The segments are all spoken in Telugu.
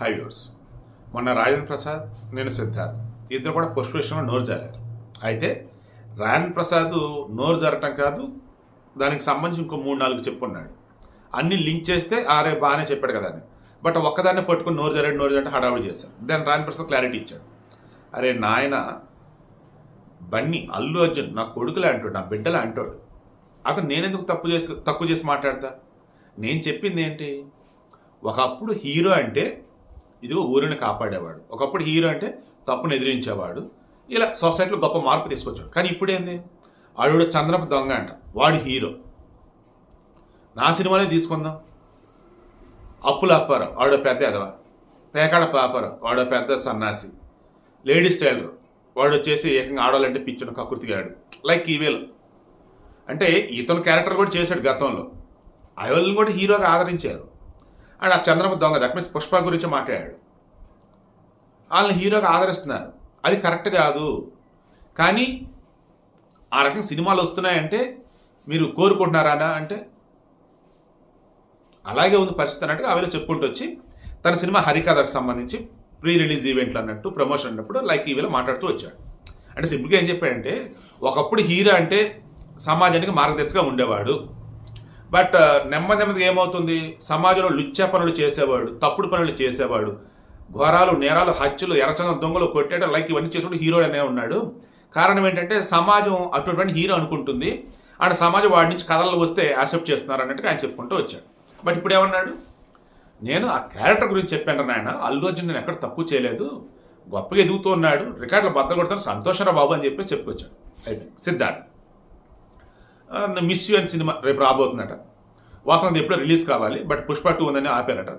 హై వ్యూర్స్ మొన్న రాజేంద్ర ప్రసాద్ నేను సిద్ధార్థ్. ఇద్దరు కూడా పుష్పేషంలో నోరు జారారు. అయితే రాజేంద్ర ప్రసాద్ నోరు జరగటం కాదు దానికి సంబంధించి ఇంకో మూడు నాలుగు చెప్పున్నాడు. అన్ని లింక్ చేస్తే ఆరే బాగానే చెప్పాడు కదా అని. బట్ ఒక్కదాన్నే పట్టుకుని నోరు జరగడు నోరు జరగడం హడావుడి చేశారు దాని రాజేంద్ర ప్రసాద్ క్లారిటీ ఇచ్చాడు. అరే నాయన బన్నీ అల్లు అర్జున్ నా కొడుకులా అంటాడు నా బిడ్డలా అంటాడు అతను నేనెందుకు తప్పు చేసి తక్కువ చేసి మాట్లాడతా? నేను చెప్పింది ఏంటి? ఒకప్పుడు హీరో అంటే ఇదిగో ఊరిని కాపాడేవాడు. ఒకప్పుడు హీరో అంటే తప్పును ఎదిరించేవాడు. ఇలా సొసైటీలో గొప్ప మార్పు తీసుకొచ్చాడు. కానీ ఇప్పుడేంది? ఆవిడ చంద్రపు దొంగ అంట. వాడు హీరో. నా సినిమానే తీసుకుందాం. అప్పుల అప్పారావు ఆవిడ పెద్ద ఎదవ. పేకాడ పాపారావు వాడు పెద్ద సన్నాసి. లేడీస్ టైలర్ వాడు వచ్చేసి ఏకంగా ఆడాలంటే పిచ్చిన కకృతిగాడు లైక్ ఈవేలో. అంటే ఇతను క్యారెక్టర్ కూడా చేశాడు గతంలో. అయోల్ని కూడా హీరోగా ఆదరించారు. అండ్ ఆ చంద్రబాబు దొంగ దట్ మీన్స్ పుష్ప గురించి మాట్లాడాడు. వాళ్ళని హీరోగా ఆదరిస్తున్నారు. అది కరెక్ట్ కాదు. కానీ ఆ రకం సినిమాలు వస్తున్నాయంటే మీరు కోరుకుంటున్నారా అంటే అలాగే ఉంది పరిస్థితి అన్నట్టుగా ఆవిడ చెప్పుకుంటూ వచ్చి తన సినిమా హరికథకు సంబంధించి ప్రీ రిలీజ్ ఈవెంట్లు అన్నట్టు ప్రమోషన్ అన్నప్పుడు లైక్ ఈవేళ మాట్లాడుతూ వచ్చాడు. అంటే సింపుల్గా ఏం చెప్పాడంటే ఒకప్పుడు హీరో అంటే సమాజానికి మార్గదర్శిగా ఉండేవాడు. బట్ నెమ్మది నెమ్మదిగా ఏమవుతుంది? సమాజంలో లుచ్చ పనులు చేసేవాడు తప్పుడు పనులు చేసేవాడు. ఘోరాలు నేరాలు హత్యలు ఎరచందం దొంగలు కొట్టేట లైక్ ఇవన్నీ చేసుకుంటూ హీరో అనే ఉన్నాడు. కారణం ఏంటంటే సమాజం అటువంటి హీరో అనుకుంటుంది. అండ్ సమాజం వాడి నుంచి కథలు వస్తే యాక్సెప్ట్ చేస్తున్నారు అన్నట్టుగా ఆయన చెప్పుకుంటూ వచ్చాడు. బట్ ఇప్పుడు ఏమన్నాడు? నేను ఆ క్యారెక్టర్ గురించి చెప్పాను నాయన. అల్లు అర్జున్ నేను ఎక్కడ తక్కువ చేయలేదు. గొప్పగా ఎదుగుతూ ఉన్నాడు. రికార్డులు బద్దలు కొడతాను. సంతోషరా బాబు అని చెప్పి చెప్పుకొచ్చాడు. అయిపోయింది. సిద్ధార్థ్. మిస్ యూ అని సినిమా రేపు రాబోతుందట. వాసన ఎప్పుడో రిలీజ్ కావాలి బట్ పుష్ప టూ ఉందని ఆపారట.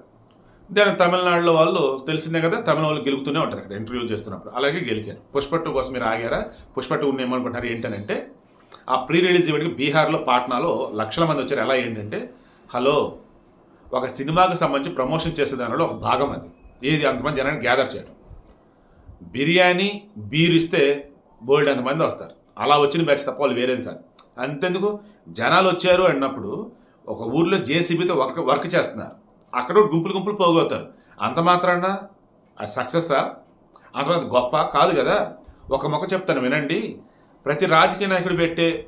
దాని తమిళనాడులో వాళ్ళు తెలిసిందే కదా తమిళ వాళ్ళు గెలుపుతూనే ఉంటారు ఇక్కడ ఇంటర్వ్యూ చేస్తున్నప్పుడు. అలాగే గెలికారు పుష్ప టూ కోసం మీరు ఆగారా? పుష్ప టూ ఏమనుకుంటున్నారు ఏంటనంటే ఆ ప్రీ రిలీజ్ ఈవెంట్కి బీహార్లో పాట్నాలో లక్షల మంది వచ్చారు. ఎలా ఏంటంటే హలో ఒక సినిమాకి సంబంధించి ప్రమోషన్ చేసే దానిలో ఒక భాగం అది. ఏది? అంతమంది జనాన్ని గ్యాదర్ చేయడం. బిర్యానీ బీర్ ఇస్తే బోల్డ్ అంతమంది వస్తారు. అలా వచ్చిన బ్యాచ్ తప్ప వాళ్ళు వేరేది కాదు. అంతెందుకు? జనాలు వచ్చారు అన్నప్పుడు ఒక ఊర్లో జేసీబీతో వర్క్ వర్క్ చేస్తున్నారు. అక్కడ గుంపులు గుంపులు పోగవుతారు అంత మాత్రాన? అది సక్సెస్సా? అంత గొప్ప? కాదు కదా. ఒక మొక్క చెప్తాను వినండి. ప్రతి రాజకీయ నాయకుడు పెట్టే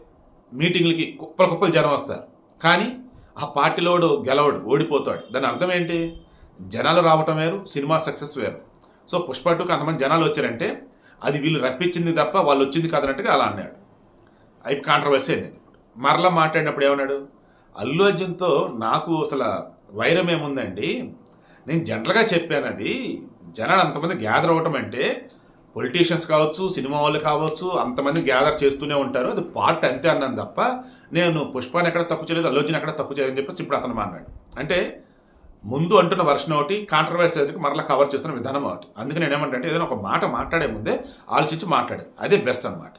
మీటింగ్లకి కుప్పల కుప్పలు జనం వస్తారు. కానీ ఆ పార్టీలోడు గెలవడు ఓడిపోతాడు. దాని అర్థం ఏంటి? జనాలు రావటం వేరు సినిమా సక్సెస్ వేరు. సో పుష్ప టూకి అంతమంది జనాలు వచ్చారంటే అది వీళ్ళు రప్పించింది తప్ప వాళ్ళు వచ్చింది కాదన్నట్టుగా అలా అన్నాడు. అయి కాంట్రవర్సీ అయింది. మరలా మాట్లాడినప్పుడు ఏమన్నాడు? అల్లు అర్జున్తో నాకు అసలు వైరం ఏముందండి నేను జనరల్గా చెప్పాను అది జనాలు అంతమంది గ్యాదర్ అవ్వటం అంటే పొలిటీషియన్స్ కావచ్చు సినిమా వాళ్ళు కావచ్చు అంతమంది గ్యాదర్ చేస్తూనే ఉంటారు. అది పార్ట్ అంతే అన్నాను తప్ప నేను పుష్పాన్ని ఎక్కడ తక్కువ చేయలేదు అల్లు ఎక్కడ తక్కువ చేయలేదని చెప్పేసి ఇప్పుడు అతను అన్నాడు అంటే ముందు అంటున్న వర్షన్ ఒకటి కాంట్రవర్సీ మరలా కవర్ చేస్తున్న విధానం ఒకటి. అందుకే నేను ఏదైనా ఒక మాట మాట్లాడే ముందే ఆలోచించి మాట్లాడేది అదే బెస్ట్ అన్నమాట.